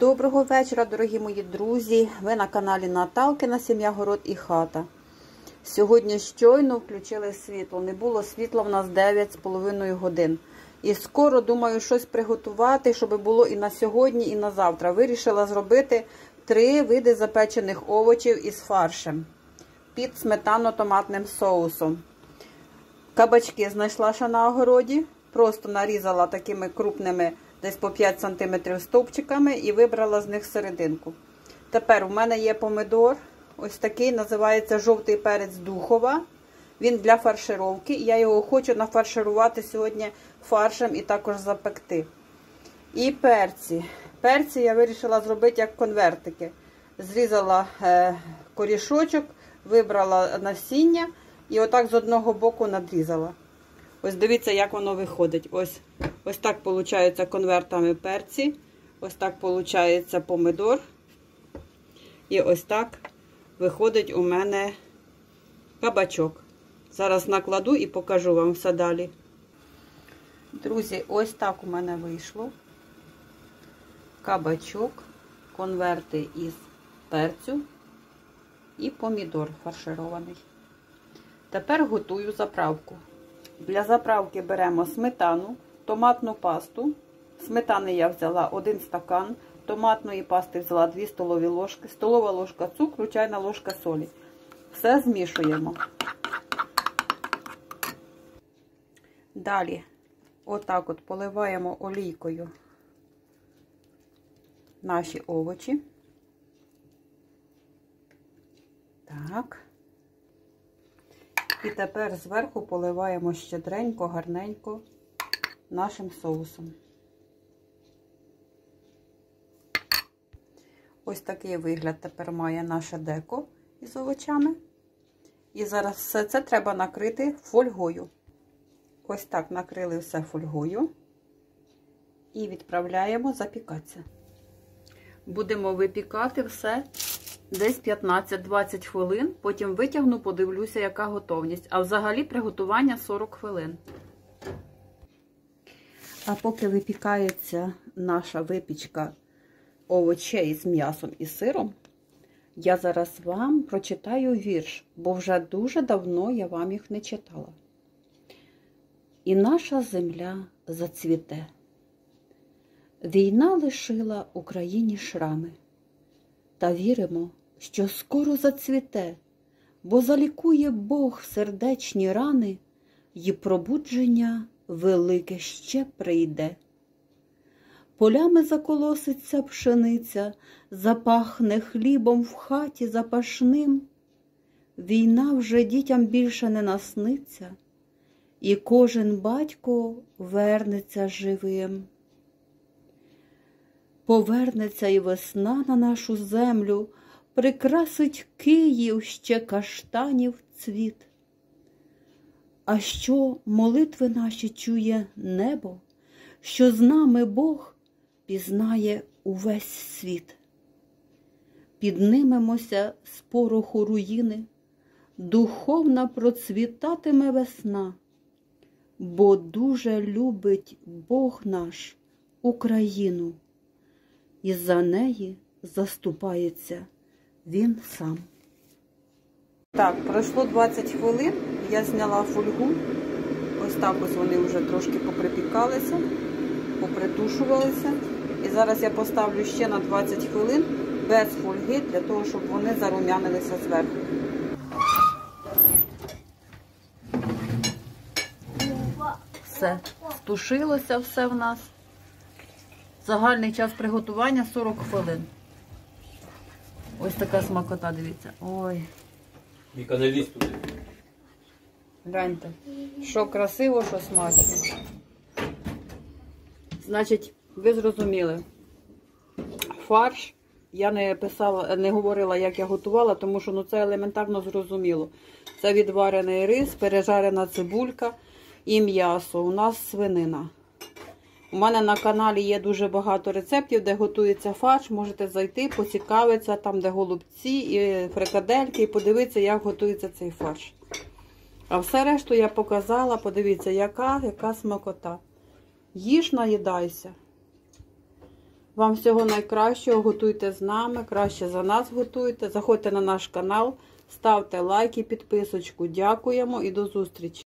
Доброго вечора, дорогі мої друзі. Ви на каналі Наталкина Сім'я Город і хата. Сьогодні щойно включили світло. Не було світла в нас 9,5 годин. І скоро думаю щось приготувати, щоб було і на сьогодні, і на завтра. Вирішила зробити три види запечених овочів із фаршем під сметано-томатним соусом. Кабачки знайшла ще на огороді. Просто нарізала такими крупними десь по 5 см стовпчиками і вибрала з них серединку. Тепер у мене є помидор. Ось такий, називається жовтий перець духова. Він для фаршировки. Я його хочу нафарширувати сьогодні фаршем і також запекти. І перці. Перці я вирішила зробити як конвертики. Зрізала е, корішочок, вибрала насіння і отак з одного боку надрізала. Ось дивіться, як воно виходить. Ось ось так виходить конвертами перці. Ось так виходить помидор. І ось так виходить у мене кабачок. Зараз накладу і покажу вам все далі. Друзі, ось так у мене вийшло. Кабачок, конверти із перцю і помідор фарширований. Тепер готую заправку. Для заправки беремо сметану, томатну пасту. Сметани я взяла 1 стакан, томатної пасти взяла 2 столові ложки, столова ложка цукру, чайна ложка солі. Все змішуємо. Далі, отак от поливаємо олійкою наші овочі. Так. І тепер зверху поливаємо щедренько, гарненько нашим соусом. Ось такий вигляд тепер має наше деко із овочами. І зараз все це треба накрити фольгою. Ось так накрили все фольгою і відправляємо запікатися. Будемо випікати все десь 15-20 хвилин, потім витягну, подивлюся, яка готовність. А взагалі приготування 40 хвилин. А поки випікається наша випічка овочей з м'ясом і сиром, я зараз вам прочитаю вірш, бо вже дуже давно я вам їх не читала. І наша земля зацвіте. Війна лишила Україні шрами, та віримо, що скоро зацвіте, бо залікує Бог сердечні рани, І пробудження велике ще прийде. Полями заколоситься пшениця, запахне хлібом в хаті запашним. Війна вже дітям більше не насниться, і кожен батько вернеться живим. Повернеться і весна на нашу землю, прикрасить Київ ще каштанів цвіт. А що молитви наші чує небо, що з нами Бог пізнає увесь світ. Піднимемося з пороху руїни, духовна процвітатиме весна, бо дуже любить Бог наш Україну, і за неї заступається він сам. Так, пройшло 20 хвилин, я зняла фольгу. Ось так ось вони вже трошки поприпікалися, попритушувалися. І зараз я поставлю ще на 20 хвилин без фольги, для того, щоб вони зарум'янилися зверху. Все, стушилося все в нас. Загальний час приготування 40 хвилин. Ось така смакота, дивіться. Ой. Віка, не лізь туди. Гляньте, що красиво, що смачно. Значить, ви зрозуміли. Фарш я не писала, не говорила, як я готувала, тому що ну, це елементарно зрозуміло. Це відварений рис, пережарена цибулька і м'ясо. У нас свинина. У мене на каналі є дуже багато рецептів, де готується фарш. Можете зайти, поцікавитися, там, де голубці і фрикадельки, і подивитися, як готується цей фарш. А все решту я показала, подивіться, яка, яка смакота. Їж наїдайся. Вам всього найкращого, готуйте з нами, краще за нас готуйте. Заходьте на наш канал, ставте лайки, підписочку. Дякуємо і до зустрічі!